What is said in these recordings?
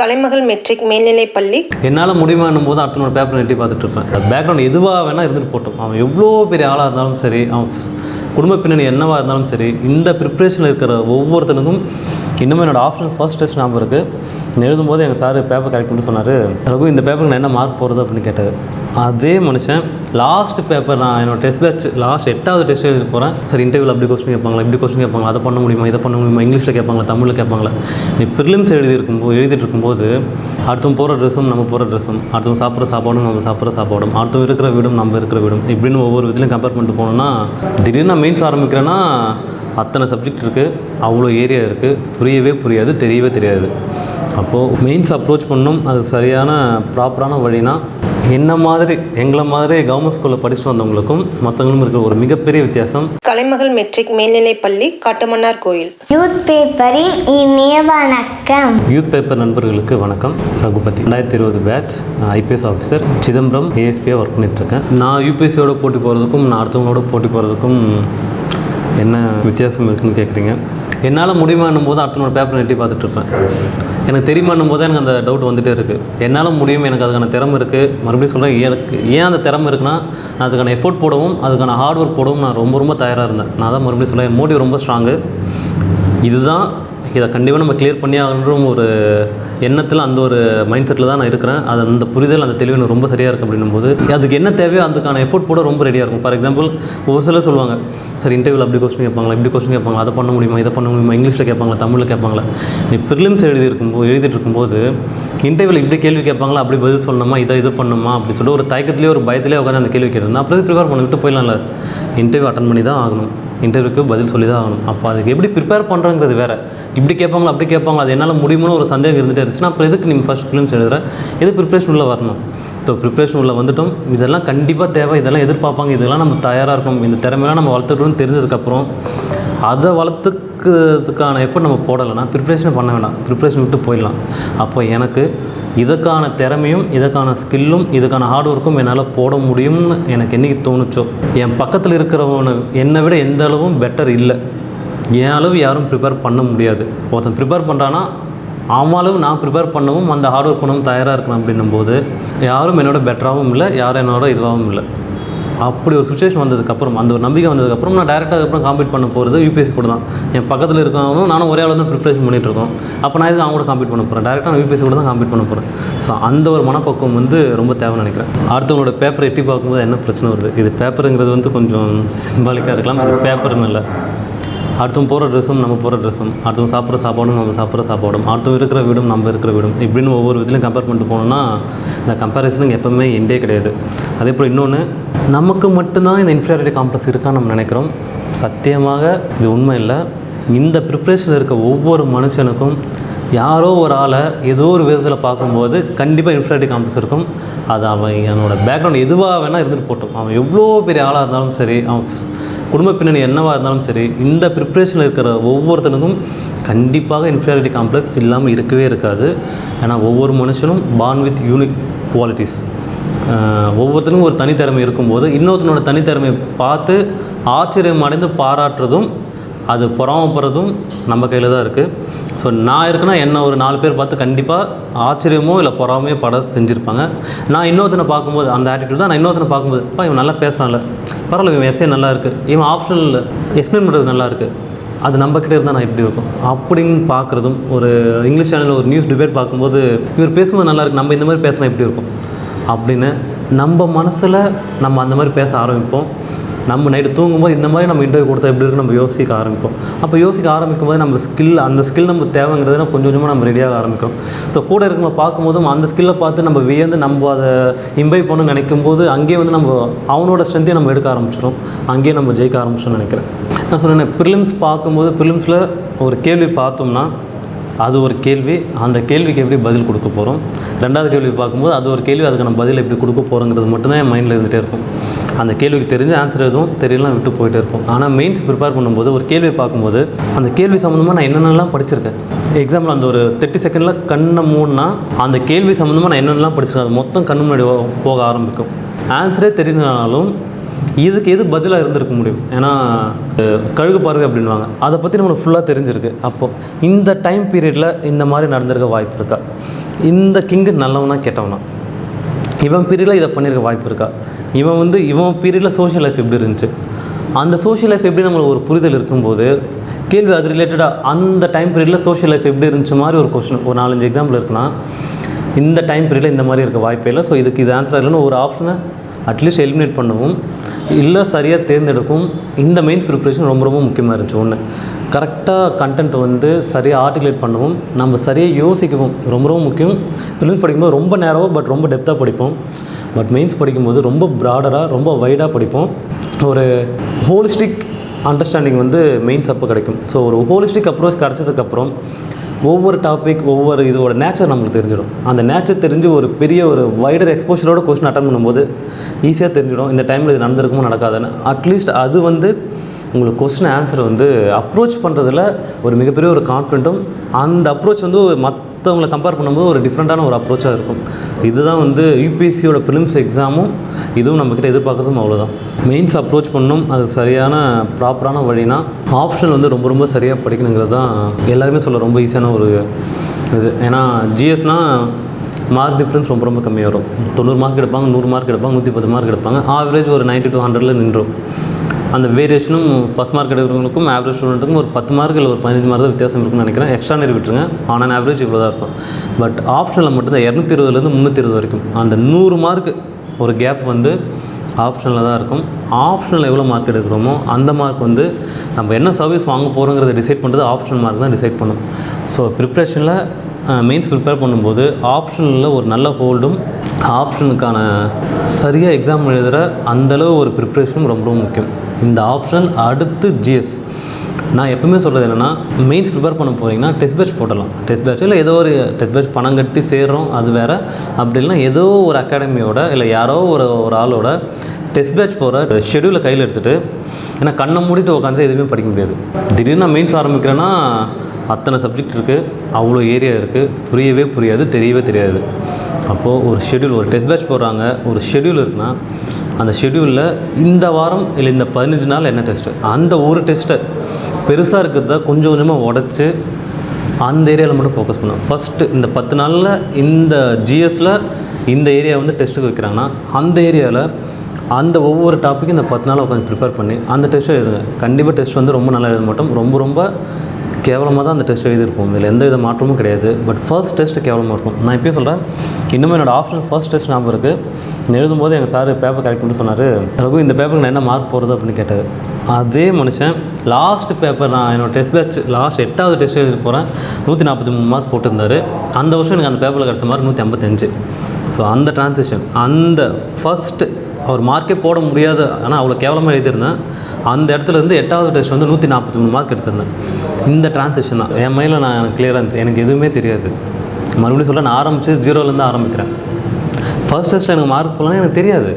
கலைமகள் matric மேல்நிலைப் பள்ளி. என்னால் முடியுமான்னும் போது அடுத்தவனோட பேப்பரை நெட்டி பார்த்துட்டு இருப்பேன். பேக்ரவுண்ட் எதுவாக வேணால் இருந்துட்டு போட்டோம். அவன் எவ்வளோ பெரிய ஆளாக இருந்தாலும் சரி அவன் குடும்ப பின்னணி என்னவாக இருந்தாலும் சரி இந்த ப்ரிப்ரேஷனில் இருக்கிற ஒவ்வொருத்தனுக்கும் இன்னும் என்னோட ஆப்ஷன் ஃபர்ஸ்ட் டெஸ்ட் ஞாபகம் இருக்குது நான் எழுதும்போது எங்கள் சார் பேப்பர் கரெக்ட் பண்ணி சொன்னார் ரகு இந்த பேப்பருக்கு நான் என்ன மார்க் போடுறது? அப்படின்னு கேட்டார். அதே மனுஷன் லாஸ்ட் பேப்பர் நான் என்னோட டெஸ்ட் பேட்ச் லாஸ்ட் எட்டாவது டெஸ்ட் எழுதி போகிறேன் சார் இன்டர்வியூவில் அப்படி கொஸ்டின் கேட்பாங்களா இப்படி கொஸ்டின் கேட்பாங்களா அதை பண்ண முடியுமா இதை பண்ண முடியுமா இங்கிலீஷில் கேட்பாங்களா தமிழில் கேட்பாங்களா? நீ ப்ரிலிம்ஸ் எழுதி இருக்கும்போது எழுதிட்டு இருக்கும்போது அடுத்தவங்க போகிற ட்ரெஸ்ஸும் நம்ம போகிற ட்ரெஸ்ஸும் அடுத்தவங்க சாப்பிட்ற சாப்பாடும் நம்ம சாப்பிட்ற சாப்பாடும். அடுத்தவங்க இருக்கிற வீடும் நம்ம இருக்கிற வீடும். இப்படின்னு ஒவ்வொரு விதத்துலையும் கம்பேர் பண்ணிட்டு போனோம்னா திடீர்னு நான் மெயின்ஸ் ஆரம்பிக்கிறேன்னா அத்தனை சப்ஜெக்ட் இருக்குது அவ்வளோ ஏரியா இருக்குது புரியவே புரியாது தெரியவே தெரியாது. அப்போது மெயின்ஸ் அப்ரோச் பண்ணணும் அது சரியான ப்ராப்பரான வழினா என்ன மாதிரி எங்களை மாதிரி கவர்மெண்ட் ஸ்கூலில் படிச்சுட்டு வந்தவங்களுக்கும் மற்றவங்களும் இருக்கிற ஒரு மிகப்பெரிய வித்தியாசம் கலைமகள் மெட்ரிக் மேல்நிலைப் பள்ளி காட்டுமன்னார் கோயில். யூத் பேப்பரின் இனிய வணக்கம் யூத் பேப்பர் நண்பர்களுக்கு வணக்கம். ரகுபதி. ரெண்டாயிரத்தி இருபது பேட்ச் ஐபிஎஸ் ஆஃபீஸர் சிதம்பரம் ஏஎஸ்பியாக ஒர்க் பண்ணிகிட்ருக்கேன் நான் யூபிஎஸ்சியோட போட்டி போகிறதுக்கும் நான் அடுத்தவங்களோட போட்டி போகிறதுக்கும் என்ன வித்தியாசம் இருக்குன்னு கேட்குறீங்க என்னால் முடியுமான்னும் போது அடுத்த நாள் பேப்பர் நெட்டி பார்த்துட்ருப்பேன் எனக்கு தெரியுமான்னும் போது எனக்கு அந்த டவுட் வந்துகிட்டே இருக்குது என்னால் முடியும் எனக்கு அதுக்கான திறமை இருக்குது மறுபடியும் சொல்கிறேன் எனக்கு ஏன் அந்த திறமை இருக்குன்னா நான் அதுக்கான எஃபோர்ட் போடவும் அதுக்கான ஹார்ட் ஒர்க் போடவும் நான் ரொம்ப ரொம்ப தயாராக இருந்தேன். நான் தான் மறுபடியும் சொல்ல என் மோட்டிவ் ரொம்ப ஸ்ட்ராங்கு இதுதான் இதை கண்டிப்பாக நம்ம கிளியர் பண்ணி ஆகணுன்ற ஒரு எண்ணத்தில் அந்த ஒரு மைண்ட் செட்டில் தான் நான் இருக்கிறேன். அது அந்த புரிதல் அந்த தெளிவு எனக்கு ரொம்ப சரியாக இருக்குது அப்படின்னும் போது அதுக்கு என்ன தேவையோ அதுக்கான எஃபோர்ட் போட ரொம்ப ரெடியாக இருக்கும். ஃபார் எக்ஸாம்பிள் ஒரு சிலர் சொல்லுவாங்க சார் இன்டர்வியூவில் அப்படி கொஸ்டின் கேட்பாங்களா? இப்படி கொஸ்டின் கேட்பாங்களா? அதை பண்ண முடியுமா? இதை பண்ண முடியுமா? இங்கிலீஷில் கேட்பாங்களா? தமிழில் கேட்பாங்களா? நீ ப்ரிலிம்ஸ் எழுதி இருக்கும்போது எழுதிட்டு இருக்கும்போது இன்டர்வியூவில் இப்படி கேள்வி கேட்பாங்களா? அப்படி பதில் சொல்லணுமா? இதை இது பண்ணணுமா? அப்படின்னு சொல்லிட்டு ஒரு தயக்கத்திலேயே ஒரு பயத்திலே உட்காந்து அந்த கேள்வி கேட்டிருந்தேன் அப்புறம் ப்ரிப்பேர் பண்ணிவிட்டு போயிடலாம்ல. இன்டர்வியூ அட்டன் பண்ணி தான் ஆகணும். இன்டர்வியூக்கு பதில் சொல்லி தான் ஆகணும். அப்போ அதுக்கு எப்படி ப்ரிப்பேர் பண்ணுறங்கிறது வேறு. இப்படி கேட்பாங்களா அப்படி கேட்பாங்க அது என்னால் முடியும்னு ஒரு சந்தேகம் இருந்துகிட்டே இருந்துச்சுன்னா அப்புறம் எதுக்கு நீங்கள் ஃபஸ்ட் ஃபிலிம்ஸ் எழுதுற? எது ப்ரிப்ரேஷன் உள்ள வரணும்? ஸோ ப்ரிப்ரேஷன் உள்ள வந்துட்டோம். இதெல்லாம் கண்டிப்பாக தேவை. இதெல்லாம் எதிர்பார்ப்பாங்க. இதெல்லாம் நம்ம தயாராக இருக்கணும். இந்த திறமையெல்லாம் நம்ம வளர்த்துக்கணும்னு தெரிஞ்சதுக்கப்புறம் அதை வளர்த்துக்கிறதுக்கான எஃபர்ட் நம்ம போடலைன்னா ப்ரிப்ரேஷனை பண்ண வேண்டாம் ப்ரிப்ரேஷன் விட்டு போயிடலாம். அப்போ எனக்கு இதுக்கான திறமையும் இதுக்கான ஸ்கில்லும் இதுக்கான ஹார்ட் ஒர்க்கும் என்னால் போட முடியும்னு எனக்கு என்றைக்கு தோணுச்சோ என் பக்கத்தில் இருக்கிறவனை என்னை விட எந்த அளவும் பெட்டர் இல்லை. என் அளவு யாரும் ப்ரிப்பேர் பண்ண முடியாது. ஒருத்தன் ப்ரிப்பேர் பண்ணுறான்னா அவன் அளவு நான் ப்ரிப்பேர் பண்ணவும் அந்த ஹார்ட் ஒர்க் பண்ணவும் தயாராக இருக்கணும் அப்படின்னும் போது யாரும் என்னோட பெட்டராகவும் இல்லை யாரும் என்னோட இதுவாகவும் இல்லை. அப்படி ஒரு சுச்சுவேஷன் வந்ததுக்கப்புறம் அந்த ஒரு நம்பிக்கை வந்ததுக்கப்புறம் நான் டேரெக்டாக அதுக்கப்புறம் காம்பீட் பண்ண போகிறது யூபிஎஸ்சி கூட தான். என் பக்கத்தில் இருக்கவங்களும் நானும் ஒரே அளவு தான் ப்ரிப்பரேஷன் பண்ணிகிட்டு இருக்கோம். அப்போ நான் இது அவங்க கூட காம்பீட் பண்ண போகிறேன் டேரெக்டாக நான் யூபிஎஸ்சி கூட தான் காம்பீட் பண்ண போகிறேன் ஸோ அந்த ஒரு மனப்பக்குவம் வந்து ரொம்ப தேவைன்னு நினைக்கிறேன். அடுத்தவங்களோட பேப்பரை எட்டி பார்க்கும்போது என்ன பிரச்சனை வருது? இது பேப்பருங்கிறது வந்து கொஞ்சம் சிம்பாலிக்காக இருக்கலாம். அது பேப்பர்னு இல்லை. அடுத்தவங்க போகிற ட்ரெஸ்ஸும் நம்ம போகிற ட்ரெஸ்ஸும் அடுத்தவங்க சாப்பிட்ற சாப்பாடும் நம்ம சாப்பிட்ற சாப்பாடும். அடுத்தவங்க இருக்கிற வீடும் நம்ம இருக்கிற வீடும். இப்படின்னு ஒவ்வொரு விதத்துலையும் கம்பேர் பண்ணிட்டு போனோம்னா இந்த கம்பேரிசனுக்கு எப்பவுமே எண்டே கிடையாது. அதே போல் இன்னொன்று நமக்கு மட்டும்தான் இந்த இன்ஃபீரியாரிட்டி காம்ப்ளெக்ஸ் இருக்கான்னு நம்ம நினைக்கிறோம். சத்தியமாக இது உண்மை இல்லை. இந்த ப்ரிப்ரேஷனில் இருக்க ஒவ்வொரு மனுஷனுக்கும் யாரோ ஒரு ஆளை ஏதோ ஒரு விதத்தில் பார்க்கும்போது கண்டிப்பாக இன்ஃபீரியாரிட்டி காம்ப்ளெக்ஸ் இருக்கும். அது அவன் என்னோட பேக்ரவுண்ட் எதுவாக வேணால் இருந்துட்டு போட்டோம். அவன் எவ்வளோ பெரிய ஆளாக இருந்தாலும் சரி அவன் குடும்ப பின்னணி என்னவாக இருந்தாலும் சரி இந்த ப்ரிப்ரேஷனில் இருக்கிற ஒவ்வொருத்தனுக்கும் கண்டிப்பாக இன்ஃபீரியாரிட்டி காம்ப்ளெக்ஸ் இல்லாமல் இருக்கவே இருக்காது. ஏன்னா ஒவ்வொரு மனுஷனும் பார்ன் வித் யூனிக் குவாலிட்டிஸ் ஒவ்வொருத்தனுக்கும் ஒரு தனித்திறமை இருக்கும்போது இன்னொருத்தனோட தனித்திறமையை பார்த்து ஆச்சரியம் அடைந்து பாராட்டுறதும் அது பொறாமப்படுறதும் நம்ம கையில் தான் இருக்குது ஸோ நான் இருக்குன்னா என்ன ஒரு நாலு பேர் பார்த்து கண்டிப்பாக ஆச்சரியமோ இல்லை பொறாமையோ பட செஞ்சுருப்பாங்க. நான் இன்னொருத்தனை பார்க்கும்போது அந்த ஆட்டிடியூட் தான் நான் இன்னொருத்தனை பார்க்கும்போது இப்போ இவன் நல்லா பேசுகிறான்ல பரவாயில்ல இவன் எஸ்ஏ நல்லா இருக்குது இவன் ஆப்ஷனில் எக்ஸ்பிளைன் பண்ணுறது நல்லா இருக்குது அது நம்மக்கிட்ட இருந்தால் நான் எப்படி இருக்கும்? அப்படின்னு பார்க்குறதும் ஒரு இங்கிலீஷ் சேனலில் ஒரு நியூஸ் டிபேட் பார்க்கும்போது இவர் பேசும்போது நல்லா இருக்குது நம்ம இந்த மாதிரி பேசினா எப்படி இருக்கும்? அப்படின்னு நம்ம மனசில் நம்ம அந்த மாதிரி பேச ஆரம்பிப்போம். நம்ம நைட்டு தூங்கும்போது இந்த மாதிரி நம்ம இன்டர்வியூ கொடுத்தா எப்படி இருக்கு நம்ம யோசிக்க ஆரம்பிப்போம். அப்போ யோசிக்க ஆரம்பிக்கும் போது நம்ம ஸ்கில் அந்த ஸ்கில் நம்ம தேவைங்கிறத கொஞ்சம் கொஞ்சமாக நம்ம ரெடியாக ஆரம்பிக்கும் ஸோ கூட இருக்கவங்க பார்க்கும்போதும் அந்த ஸ்கில்லை பார்த்து நம்ம வியந்து நம்ம அதை இம்பைவ் பண்ண நினைக்கும் போது அங்கேயே வந்து நம்ம அவனோட ஸ்ட்ரென்த்தையும் நம்ம எடுக்க ஆரம்பிச்சிடும் அங்கேயே நம்ம ஜெயிக்க ஆரம்பிச்சோம்னு நினைக்கிறேன். நான் சொன்னேன் ப்ரிலிம்ஸ் பார்க்கும்போது ப்ரிலிம்ஸில் ஒரு கேள்வி பார்த்தோம்னா அது ஒரு கேள்வி. அந்த கேள்விக்கு எப்படி பதில் கொடுக்க போகிறோம் ரெண்டாவது கேள்வி பார்க்கும்போது அது ஒரு கேள்வி அதுக்கான பதில் எப்படி கொடுக்க போகிறோங்கிறது மட்டும்தான் என் மைண்டில் இருந்துகிட்டே இருக்கும். அந்த கேள்விக்கு தெரிஞ்ச ஆன்சர் எதுவும் தெரியலாம் விட்டு போயிட்டே இருக்கும். ஆனால் மெயின்ஸ் ப்ரிப்பேர் பண்ணும்போது ஒரு கேள்வியை பார்க்கும்போது அந்த கேள்வி சம்மந்தமாக நான் என்னென்னலாம் படிச்சிருக்கேன்? எக்ஸாம்பிள் அந்த ஒரு தேர்ட்டி செகண்டில் கண்ணை மூணுனா அந்த கேள்வி சம்மந்தமாக நான் என்னென்னலாம் படிச்சிருக்கேன்? அது மொத்தம் கண்ணு முன்னாடி போக ஆரம்பிக்கும். ஆன்சரே தெரியலனாலும் இதுக்கு எது பதிலாக இருந்திருக்க முடியும்? ஏன்னா கழுகு பாருங்க அப்படின்வாங்க அதை பற்றி நம்மளுக்கு ஃபுல்லாக தெரிஞ்சிருக்கு. அப்போது இந்த டைம் பீரியடில் இந்த மாதிரி நடந்திருக்க வாய்ப்பு இருக்கா? இந்த கிங்கு நல்லவனா கெட்டவனா? இவன் பீரியடில் இதை பண்ணியிருக்க வாய்ப்பு இருக்கா? இவன் வந்து இவன் பீரியடில் சோஷியல் லைஃப் எப்படி இருந்துச்சு? அந்த சோஷியல் லைஃப் எப்படி நம்மளுக்கு ஒரு புரிதல் இருக்கும்போது கேள்வி அது ரிலேட்டடாக அந்த டைம் பீரியடில் சோஷியல் லைஃப் எப்படி இருந்துச்சு மாதிரி ஒரு கொஸ்டின் ஒரு நாலஞ்சு எக்ஸாம்பிள் இருக்குன்னா இந்த டைம் பீரியடில் இந்த மாதிரி இருக்க வாய்ப்பே இல்லை. ஸோ இதுக்கு இது ஆன்சர் இல்லைன்னு ஒரு ஆப்ஷனை அட்லீஸ்ட் எலிமினேட் பண்ணவும் இல்லை சரியாக தேர்ந்தெடுக்கும். இந்த மெயின் ப்ரிப்ரேஷன் ரொம்ப ரொம்ப முக்கியமாக இருந்துச்சு ஒன்று கரெக்டாக கண்டென்ட் வந்து சரியாக ஆர்டிகுலேட் பண்ணவும் நம்ம சரியாக யோசிக்கவும் ரொம்ப ரொம்ப முக்கியம். ஃபிலிம்ஸ் படிக்கும்போது ரொம்ப நேரமாக பட் ரொம்ப டெப்த்தாக படிப்போம். பட் மெயின்ஸ் படிக்கும்போது ரொம்ப ப்ராடராக ரொம்ப வைடாக படிப்போம். ஒரு ஹோலிஸ்டிக் அண்டர்ஸ்டாண்டிங் வந்து மெயின்ஸ் அப்போ கிடைக்கும். ஸோ ஒரு ஹோலிஸ்டிக் அப்ரோச் கிடச்சதுக்கப்புறம் ஒவ்வொரு டாபிக் ஒவ்வொரு இதோட நேச்சர் நம்மளுக்கு தெரிஞ்சிடும். அந்த நேச்சர் தெரிஞ்சு ஒரு பெரிய ஒரு வைடர் எக்ஸ்போஷரோட கொஸ்டின் அட்டன் பண்ணும்போது ஈஸியாக தெரிஞ்சிடும். இந்த டைமில் இது நடந்திருக்குமோ நடக்காதுன்னு. அட்லீஸ்ட் அது வந்து உங்களுக்கு கொஸ்டின் ஆன்சர் வந்து அப்ரோச் பண்ணுறதுல ஒரு மிகப்பெரிய ஒரு கான்ஃபிடென்ட்டும் அந்த அப்ரோச் வந்து மற்றவங்களை கம்பேர் பண்ணும்போது ஒரு டிஃப்ரெண்ட்டான ஒரு அப்ரோச்சாக இருக்கும். இதுதான் வந்து யூபிஎஸ்சியோட ஃபிலிம்ஸ் எக்ஸாமும் இதுவும் நம்மக்கிட்ட எதிர்பார்க்குறதும் அவ்வளோதான் மெயின்ஸ் அப்ரோச் பண்ணணும் அது சரியான ப்ராப்பரான வழினா ஆப்ஷன் வந்து ரொம்ப ரொம்ப சரியாக படிக்கணுங்கிறது தான் எல்லாருமே சொல்ல ரொம்ப ஈஸியான ஒரு இது. ஏன்னா ஜிஎஸ்னால் மார்க் டிஃப்ரென்ஸ் ரொம்ப ரொம்ப கம்மியாக வரும். தொண்ணூறு மார்க் எடுப்பாங்க நூறு மார்க் எடுப்பாங்க நூற்றி பத்து மார்க் எடுப்பாங்க. ஆவரேஜ் ஒரு நைன்ட்டி டூ ஹண்ட்ரடில் நின்றும். அந்த வேரியேஷனும் ஃபஸ்ட் மார்க் எடுக்கிறவங்களுக்கும் ஆவரேஜ் ஸ்டூடெண்ட்டுக்கும் ஒரு பத்து மார்க் இல்லை ஒரு பதினஞ்சு மார்க் தான் வித்தியாசம் இருக்குன்னு நினைக்கிறேன். எக்ஸ்ட்ரா நேரம் விட்டுருங்க ஆன் ஆவரேஜ் இவ்வளோ தான் இருக்கும். பட் ஆப்ஷனில் மட்டும்தான் இரநூத்தி இருபதுலேருந்து முந்நூற்றி இருபது வரைக்கும். அந்த நூறு மார்க் ஒரு கேப் வந்து ஆப்ஷனில் தான் இருக்கும். ஆப்ஷனில் எவ்வளோ மார்க் எடுக்கிறோமோ அந்த மார்க் வந்து நம்ம என்ன சர்வீஸ் வாங்க போகிறோங்கிறத டிசைட் பண்ணுறது ஆப்ஷன் மார்க் தான் டிசைட் பண்ணும். ஸோ ப்ரிப்ரேஷனில் மெயின்ஸ் ப்ரிப்பேர் பண்ணும்போது ஆப்ஷனில் ஒரு நல்ல ஹோல்டும் ஆப்ஷனுக்கான சரியாக எக்ஸாம் எழுதுகிற அந்தளவு ஒரு ப்ரிப்ரேஷனும் ரொம்ப ரொம்ப முக்கியம். இந்த ஆப்ஷன் அடுத்து ஜிஎஸ் நான் எப்பவுமே சொல்கிறது என்னென்னா மெயின்ஸ் ப்ரிப்பேர் பண்ண போகிறீங்கன்னா டெஸ்ட் பேட்ச் போடலாம் டெஸ்ட் பேட்ச் இல்லை ஏதோ ஒரு டெஸ்ட் பேட்ச் பணம் கட்டி சேர்கிறோம் அது வேறு. அப்படி இல்லைன்னா ஏதோ ஒரு அகாடமியோட இல்லை யாரோ ஒரு ஒரு ஆளோட டெஸ்ட் பேட்ச் போகிற ஷெடியூலை கையில் எடுத்துகிட்டு ஏன்னா கண்ணை மூடிட்டு உட்காந்து எதுவுமே படிக்க முடியாது. திடீர்னு நான் மெயின்ஸ் ஆரம்பிக்கிறேன்னா அத்தனை சப்ஜெக்ட் இருக்குது அவ்வளோ ஏரியா இருக்குது புரியவே புரியாது தெரியவே தெரியாது. அப்போது ஒரு ஷெடியூல் ஒரு டெஸ்ட் பேட்ச் போடுறாங்க ஒரு ஷெடியூல் இருக்குன்னா அந்த ஷெடியூலில் இந்த வாரம் இல்லை இந்த பதினஞ்சு நாள் என்ன டெஸ்ட்டு அந்த ஒரு டெஸ்ட்டை பெருசாக இருக்கிறத கொஞ்சம் கொஞ்சமாக உடச்சி அந்த ஏரியாவில் மட்டும் ஃபோக்கஸ் பண்ணும். ஃபஸ்ட்டு இந்த பத்து நாளில் இந்த ஜிஎஸில் இந்த ஏரியா வந்து டெஸ்ட்டுக்கு வைக்கிறாங்கன்னா அந்த ஏரியாவில் அந்த ஒவ்வொரு டாப்பிக்கும் இந்த பத்து நாள் உட்காந்து ப்ரிப்பேர் பண்ணி அந்த டெஸ்ட்டை எழுதுங்க. கண்டிப்பாக டெஸ்ட் வந்து ரொம்ப நல்லா எழுத மாட்டோம். ரொம்ப ரொம்ப கேவலமாக தான் அந்த டெஸ்ட் எழுதியிருப்போம். இதில் எந்த வித மாற்றமும் கிடையாது. பட் ஃபர்ஸ்ட் டெஸ்ட் கேவலமாக இருக்கும். நான் இப்போயும் சொல்கிறேன் இன்னும் என்னோடய ஆப்ஷன் ஃபர்ஸ்ட் டெஸ்ட் ஞாபகம் இருக்குது எழுதும் எழுதும்போது எங்கள் சார் பேப்பர் கரெக்ட் பண்ணி சொன்னார். ரகு இந்த பேப்பருக்கு நான் என்ன மார்க் போடுறது அப்படின்னு கேட்டார். அதே மனுஷன் லாஸ்ட் பேப்பர் நான் என்னோட டெஸ்ட் பேட்ச் லாஸ்ட் எட்டாவது டெஸ்ட் எழுதி போகிறேன் நூற்றி நாற்பத்தி மூணு மார்க் போட்டிருந்தாரு. அந்த வருஷம் எனக்கு அந்த பேப்பரில் கிடச்ச மார்க் நூற்றி ஐம்பத்தஞ்சு ஸோ அந்த டிரான்சிஷன் அந்த ஃபஸ்ட்டு அவர் மார்க்கே போட முடியாது. ஆனால் அவ்வளோ கேவலமாக எழுதியிருந்தேன். அந்த இடத்துல இருந்து எட்டாவது டெஸ்ட் வந்து நூற்றி நாற்பத்தி மூணு மார்க் எடுத்திருந்தேன். இந்த டிரான்சிஷன் தான். என் மைண்டில் நான் எனக்கு கிளியராக இருந்துச்சு. எனக்கு எதுவுமே தெரியாது. மறுபடியும் சொல்ல நான் ஆரம்பித்து ஜீரோலேருந்து ஆரம்பிக்கிறேன். ஃபர்ஸ்ட் டெஸ்ட் எனக்கு மார்க் போடலாம் எனக்கு தெரியாது.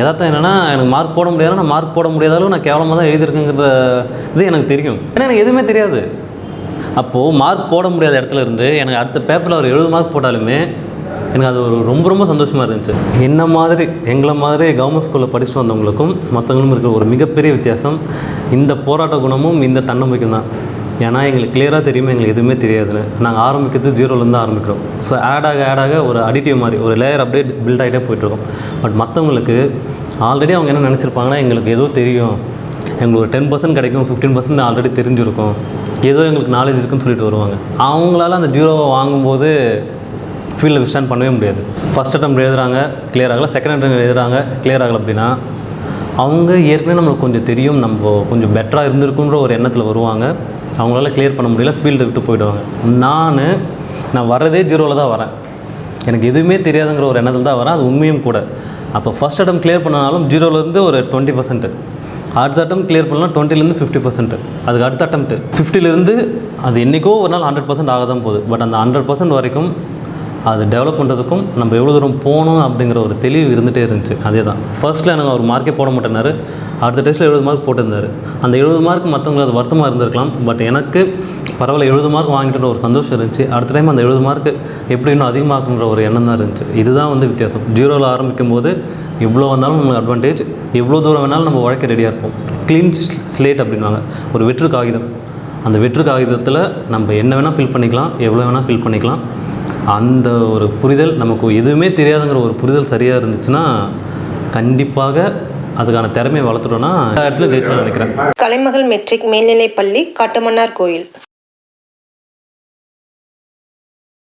எதார்த்தம் என்னென்னா எனக்கு மார்க் போட முடியாதுன்னா நான் மார்க் போட முடியாத அளவு நான் கேவலமாக தான் எழுதியிருக்கேங்கிற இது எனக்கு தெரியும். ஏன்னா எனக்கு எதுவுமே தெரியாது. அப்போது மார்க் போட முடியாத இடத்துல இருந்து எனக்கு அடுத்த பேப்பரில் ஒரு எழுபது மார்க் போட்டாலுமே எனக்கு அது ஒரு ரொம்ப ரொம்ப சந்தோஷமாக இருந்துச்சு. என்ன மாதிரி எங்களை மாதிரி கவர்மெண்ட் ஸ்கூலில் படிச்சுட்டு வந்தவங்களுக்கும் மற்றவங்களும் இருக்கிற ஒரு மிகப்பெரிய வித்தியாசம் இந்த போராட்ட குணமும் இந்த தன்னம்பிக்கையும் தான். ஏன்னா எங்களுக்கு கிளியராக தெரியுமே? எங்களுக்கு எதுவுமே தெரியாதுன்னு. நாங்கள் ஆரம்பிக்கிறது ஜீரோலேருந்து ஆரம்பிக்கிறோம். ஸோ ஆட் ஆக ஆட் ஆக ஒரு அடிட்டிவ் மாதிரி ஒரு லேயர் அப்படியே பில்ட் ஆகிட்டே போயிட்டுருக்கோம். பட் மற்றவங்களுக்கு ஆல்ரெடி அவங்க என்ன நினச்சிருப்பாங்கன்னா எங்களுக்கு ஏதோ தெரியும். எங்களுக்கு ஒரு டென் பர்சன்ட் கிடைக்கும் ஃபிஃப்டீன் பர்சன்ட் ஆல்ரெடி தெரிஞ்சிருக்கும். ஏதோ எங்களுக்கு நாலேஜ் இருக்குன்னு சொல்லிட்டு வருவாங்க. அவங்களால அந்த ஜீரோவை வாங்கும்போது ஃபீல்டில் விஸ்டாண்ட் பண்ணவே முடியாது. ஃபஸ்ட் அட்டம் எழுதுறாங்க கிளியர் ஆகலை. செகண்ட் அட்டம் எழுதுகிறாங்க கிளியர் ஆகலை அப்படின்னா அவங்க ஏற்கனவே நம்மளுக்கு கொஞ்சம் தெரியும் நம்ம கொஞ்சம் பெட்டராக இருந்திருக்குன்ற ஒரு எண்ணத்தில் வருவாங்க. அவங்களால கிளியர் பண்ண முடியல ஃபீல்டை விட்டு போயிடுவாங்க. நான் நான் வர்றதே ஜீரோவில் தான் வரேன். எனக்கு எதுவுமே தெரியாதுங்கிற ஒரு எண்ணத்தில் தான் வரேன் அது உண்மையும் கூட. அப்போ ஃபஸ்ட் அட்டம் கிளியர் பண்ணனாலும் ஜீரோலேருந்து ஒரு டுவெண்ட்டி பர்சன்ட்டு அடுத்த அட்டம் கிளியர் பண்ணலாம் டுவெண்ட்டிலேருந்து ஃபிஃப்டி பர்சன்ட் அதுக்கு அடுத்த அட்டம்ப்ட் ஃபிஃப்டிலேருந்து அது என்றைக்கோ ஒரு நாள் ஹண்ட்ரட் பர்சன்ட் ஆக தான் போகுது. பட் அந்த ஹண்ட்ரட் பர்சன்ட் வரைக்கும் அது டெவலப் பண்ணுறதுக்கும் நம்ம எவ்வளோ தூரம் போகணும் அப்படிங்கிற ஒரு தெளிவு இருந்துகிட்டே இருந்துச்சு. அதே தான் ஃபர்ஸ்ட்டில் எனக்கு ஒரு மார்க்கே போட மாட்டேன்னாரு. அடுத்த டெஸ்ட்டில் எழுபது மார்க் போட்டிருந்தாரு. அந்த எழுபது மார்க் மற்றவங்களுக்கு அது வருத்தமாக இருந்திருக்கலாம். பட் எனக்கு பரவாயில்ல எழுபது மார்க் வாங்கிட்டு ஒரு சந்தோஷம் இருந்துச்சு. அடுத்த டைம் அந்த எழுபது மார்க் எப்படி இன்னும் அதிகமாக்குன்ற ஒரு எண்ணம் தான் இருந்துச்சு. இதுதான் வந்து வித்தியாசம். ஜீரோவில் ஆரம்பிக்கும் போது எவ்வளோ வந்தாலும் நம்மளுக்கு அட்வான்டேஜ் எவ்வளோ தூரம் வேணாலும் நம்ம உழைக்க ரெடியாக இருப்போம். க்ளீன் ஸ்லேட் அப்படின்வாங்க ஒரு வெற்று காகிதம் அந்த வெற்று காகிதத்தில் நம்ம என்ன வேணால் ஃபில் பண்ணிக்கலாம் எவ்வளோ வேணால் ஃபில் பண்ணிக்கலாம். அந்த ஒரு புரிதல் நமக்கு எதுவுமே தெரியாதுங்கிற ஒரு புரிதல் சரியாக இருந்துச்சுன்னா கண்டிப்பாக அதுக்கான திறமையை வளர்த்துட்டோம்னா இடத்துல இடத்துலையும் ஜெயிச்சு நினைக்கிறேன். கலைமகள் மெட்ரிக் மேல்நிலைப்பள்ளி காட்டுமன்னார் கோயில்.